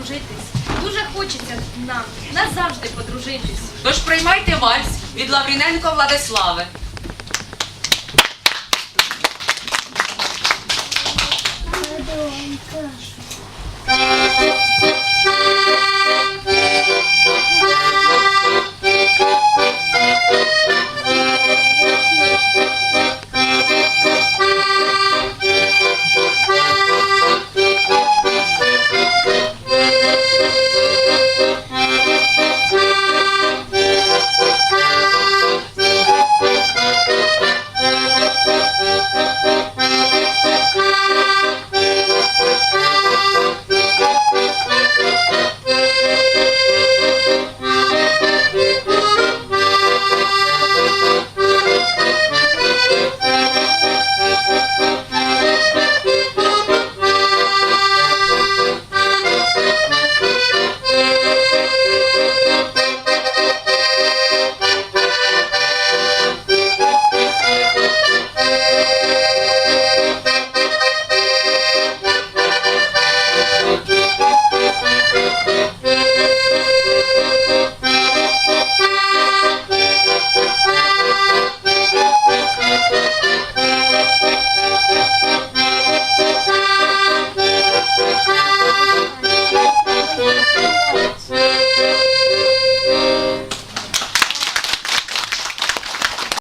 подружитись. Дуже хочеться нам назавжди подружитись. Тож приймайте вальс від Лавріненко Владислави.